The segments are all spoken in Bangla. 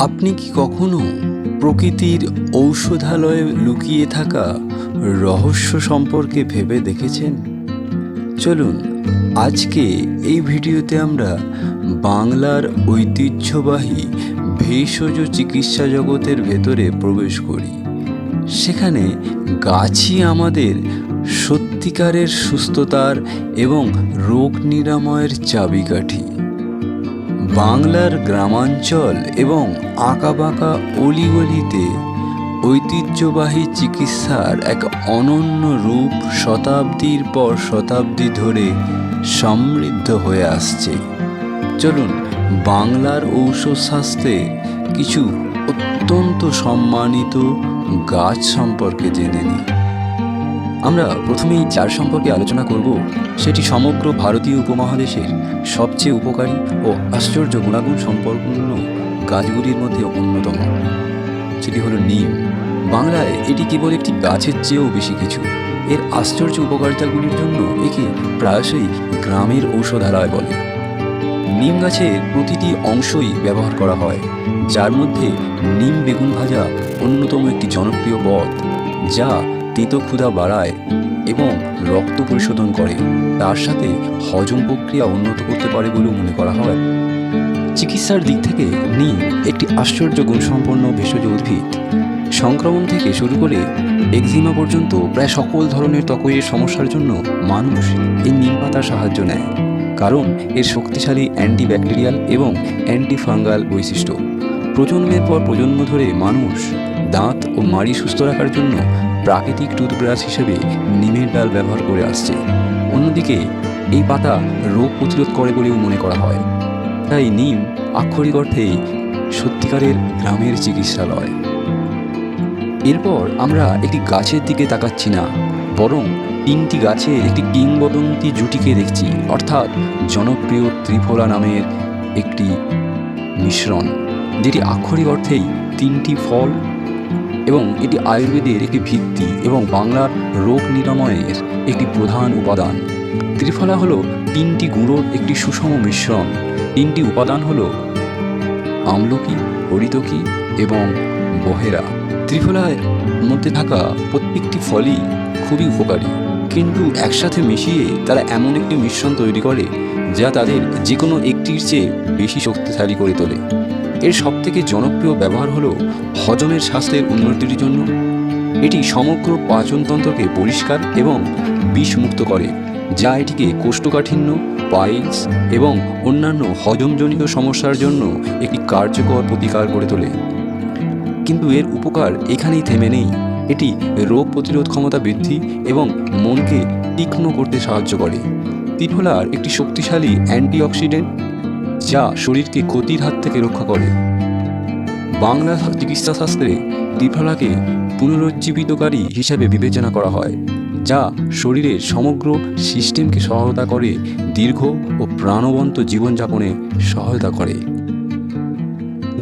আপনি কি কখনো প্রকৃতির ঔষধালয়ে লুকিয়ে থাকা রহস্য সম্পর্কে ভেবে দেখেছেন? চলুন, আজকে এই ভিডিওতে আমরা বাংলার ঐতিহ্যবাহী ভেষজ চিকিৎসা জগতের ভেতরে প্রবেশ করি। সেখানে গাছই আমাদের সত্যিকারের সুস্থতার এবং রোগ নিরাময়ের চাবিকাঠি। বাংলার গ্রামাঞ্চল এবং আঁকাবাঁকা অলিগলিতে ঐতিহ্যবাহী চিকিৎসার এক অনন্য রূপ শতাব্দীর পর শতাব্দী ধরে সমৃদ্ধ হয়ে আসছে। চলুন, বাংলার ঔষধ শাস্ত্রে কিছু অত্যন্ত সম্মানিত গাছ সম্পর্কে জেনে নিই। আমরা প্রথমেই যার সম্পর্কে আলোচনা করব, সেটি সমগ্র ভারতীয় উপমহাদেশের সবচেয়ে উপকারী ও আশ্চর্য গুণাগুণ সম্পন্ন গাছগুলির মধ্যে অন্যতম। সেটি হলো নিম। বাংলায় এটি কেবল একটি গাছের চেয়েও বেশি কিছু। এর আশ্চর্য উপকারিতাগুলির জন্য একে প্রায়শই গ্রামের ঔষধালয় বলে। নিম গাছের প্রতিটি অংশই ব্যবহার করা হয়, যার মধ্যে নিম বেগুন ভাজা অন্যতম একটি জনপ্রিয় পদ, যা তেতো ক্ষুধা বাড়ায় এবং রক্ত পরিশোধন করে। তার সাথে হজম প্রক্রিয়া উন্নত করতে পারে বলেও মনে করা হয়। চিকিৎসার দিক থেকে নিম একটি আশ্চর্য গুণসম্পন্ন ভেষজ উদ্ভিদ। সংক্রমণ থেকে শুরু করে একজিমা পর্যন্ত প্রায় সকল ধরনের ত্বকের সমস্যার জন্য মানুষ এই নিম পাতার সাহায্য নেয়। কারণ এর শক্তিশালী অ্যান্টিব্যাকটেরিয়াল এবং অ্যান্টিফাঙ্গাল বৈশিষ্ট্য। প্রজন্মের পর প্রজন্ম ধরে মানুষ দাঁত ও মাড়ি সুস্থ রাখার জন্য প্রাকৃতিক টুথব্রাশ হিসেবে নিমের ডাল ব্যবহার করে আসছে। অন্যদিকে, এই পাতা রোগ প্রতিরোধ করে বলেও মনে করা হয়। তাই নিম আক্ষরিক অর্থেই সত্যিকারের গ্রামের চিকিৎসালয়। এরপর আমরা একটি গাছের দিকে তাকাচ্ছি না, বরং তিনটি গাছের একটি কিংবদন্তি জুটিকে দেখছি, অর্থাৎ জনপ্রিয় ত্রিফলা নামের একটি মিশ্রণ, যেটি আক্ষরিক অর্থেই তিনটি ফল এবং এটি আয়ুর্বেদের একটি ভিত্তি এবং বাংলার রোগ নিরাময়ের একটি প্রধান উপাদান। ত্রিফলা হলো তিনটি গুঁড়োর একটি সুষম মিশ্রণ। তিনটি উপাদান হলো আমলকি, হরিতকি এবং বহেরা। ত্রিফলার মধ্যে থাকা প্রত্যেকটি ফলই খুবই উপকারী, কিন্তু একসাথে মিশিয়ে তারা এমন একটি মিশ্রণ তৈরি করে যা তাদের যে কোনো একটির চেয়ে বেশি শক্তিশালী করে তোলে। এর সবথেকে জনপ্রিয় ব্যবহার হলো হজমের স্বাস্থ্যের উন্নতির জন্য। এটি সমগ্র পাচনতন্ত্রকে পরিষ্কার এবং বিষমুক্ত করে, যা এটিকে কোষ্ঠকাঠিন্য, পাইলস এবং অন্যান্য হজমজনিত সমস্যার জন্য একটি কার্যকর প্রতিকার করে তোলে। কিন্তু এর উপকার এখানেই থেমে নেই। এটি রোগ প্রতিরোধ ক্ষমতা বৃদ্ধি এবং মনকে তীক্ষ্ণ করতে সাহায্য করে। ত্রিফলার একটি শক্তিশালী অ্যান্টিঅক্সিডেন্ট যা শরীরকে ক্ষতির হাত থেকে রক্ষা করে। বাংলা চিকিৎসা শাস্ত্রে ত্রিফলাকে পুনরুজ্জীবিতকারী হিসাবে বিবেচনা করা হয়, যা শরীরের সমগ্র সিস্টেমকে সহায়তা করে দীর্ঘ ও প্রাণবন্ত জীবনযাপনে সহায়তা করে।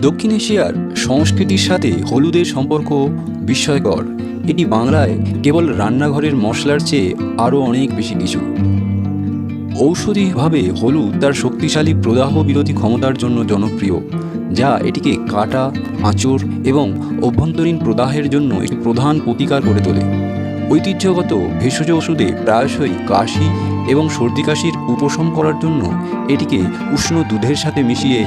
দক্ষিণ এশিয়ার সংস্কৃতির সাথে হলুদের সম্পর্ক বিস্ময়কর। এটি বাংলায় কেবল রান্নাঘরের মশলার চেয়ে আরও অনেক বেশি কিছু ঔষধিভাবে হলুদ তার শক্তিশালী প্রদাহ বিরোধী ক্ষমতার জন্য জনপ্রিয়, যা এটিকে কাটা, আঁচড় এবং অভ্যন্তরীণ প্রদাহের জন্য একটি প্রধান প্রতিকার করে তোলে। ঐতিহ্যগত ভেষজ ওষুধে প্রায়শই কাশি এবং সর্দি কাশির উপশম করার জন্য এটিকে উষ্ণ দুধের সাথে মিশিয়ে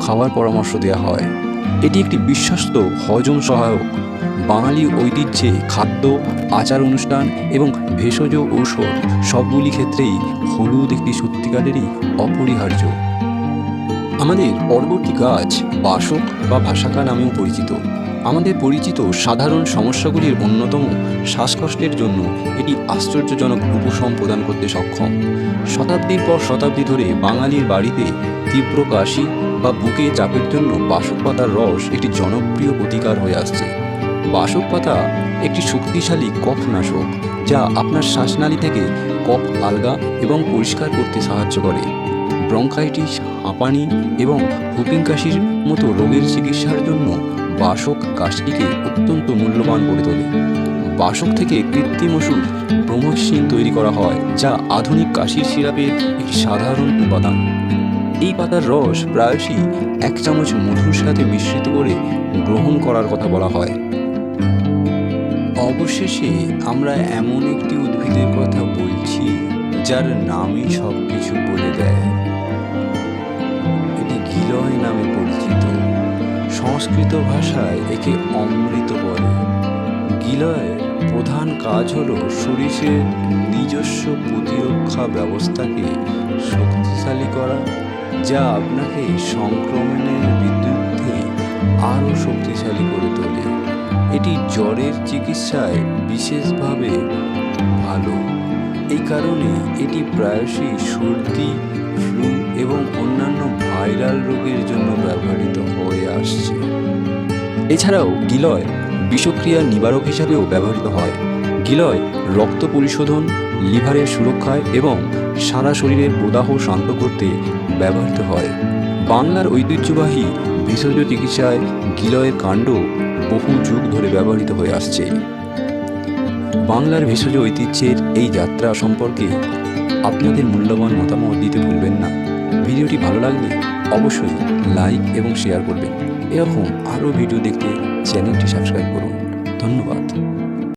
খাওয়ার পরামর্শ দেওয়া হয়। এটি একটি বিশ্বস্ত হজম সহায়ক। বাঙালি ঐতিহ্যে খাদ্য আচার অনুষ্ঠান এবং ভেষজ ঔষধ সবগুলি ক্ষেত্রেই হলুদ একটি সত্যিকারেরই অপরিহার্য। আমাদের পরবর্তী গাছ বাসক বা ভাষাকা নামেও পরিচিত। আমাদের পরিচিত সাধারণ সমস্যাগুলির অন্যতম শ্বাসকষ্টের জন্য এটি আশ্চর্যজনক উপশম প্রদান করতে সক্ষম। শতাব্দীর পর শতাব্দী ধরে বাঙালির বাড়িতে তীব্র কাশি বা বুকে চাপের জন্য বাসক পাতার রস একটি জনপ্রিয় প্রতিকার হয়ে আসছে। বাসক পাতা একটি শক্তিশালী কফনাশক যা আপনার শ্বাসনালী থেকে কফ আলগা এবং পরিষ্কার করতে সাহায্য করে। ব্রঙ্কাইটিস, হাঁপানি এবং হুপিং কাশির মতো রোগের চিকিৎসার জন্য বাসক কাশটিকে অত্যন্ত মূল্যবান করে তোলে। বাসক থেকে কৃত্রিম ওষুধ ব্রহ্মসিন তৈরি করা হয়, যা আধুনিক কাশির সিরাপের একটি সাধারণ উপাদান। এই পাতার রস প্রায়শই এক চামচ মধুর সাথে মিশ্রিত করে গ্রহণ করার কথা বলা হয়। অবশেষে আমরা এমন একটি উদ্ভিদের কথা বলছি, যার নামই সব কিছু বলে দেয়। এটি গিলয় নামে পরিচিত। সংস্কৃত ভাষায় একে অমৃত বলে। গিলয়ের প্রধান কাজ হল শরীরের নিজস্ব প্রতিরক্ষা ব্যবস্থাকে শক্তিশালী করা, যা আপনাকে সংক্রমণের বিরুদ্ধে আরও শক্তিশালী করে তোলে। এটি জ্বরের চিকিৎসায় বিশেষভাবে ভালো। এই কারণে এটি প্রায়শই সর্দি, ফ্লু এবং অন্যান্য ভাইরাল রোগের জন্য ব্যবহৃত হয়ে আসছে। এছাড়াও গিলয় বিষক্রিয়া নিবারক হিসাবেও ব্যবহৃত হয়। গিলয় রক্ত পরিশোধন, লিভারের সুরক্ষায় এবং সারা শরীরের প্রদাহ শান্ত করতে ব্যবহৃত হয়। বাংলার ঐতিহ্যবাহী ভেষজ চিকিৎসায় গিলয়ের কাণ্ড বহু যুগ ধরে ব্যবহৃত হয়ে আসছে। বাংলার ভেষজ ঐতিহ্যের এই যাত্রা সম্পর্কে আপনাদের মূল্যবান মতামত দিতে ভুলবেন না। ভিডিওটি ভালো লাগলে অবশ্যই লাইক এবং শেয়ার করবেন। এরকম আরও ভিডিও দেখতে চ্যানেলটি সাবস্ক্রাইব করুন। ধন্যবাদ।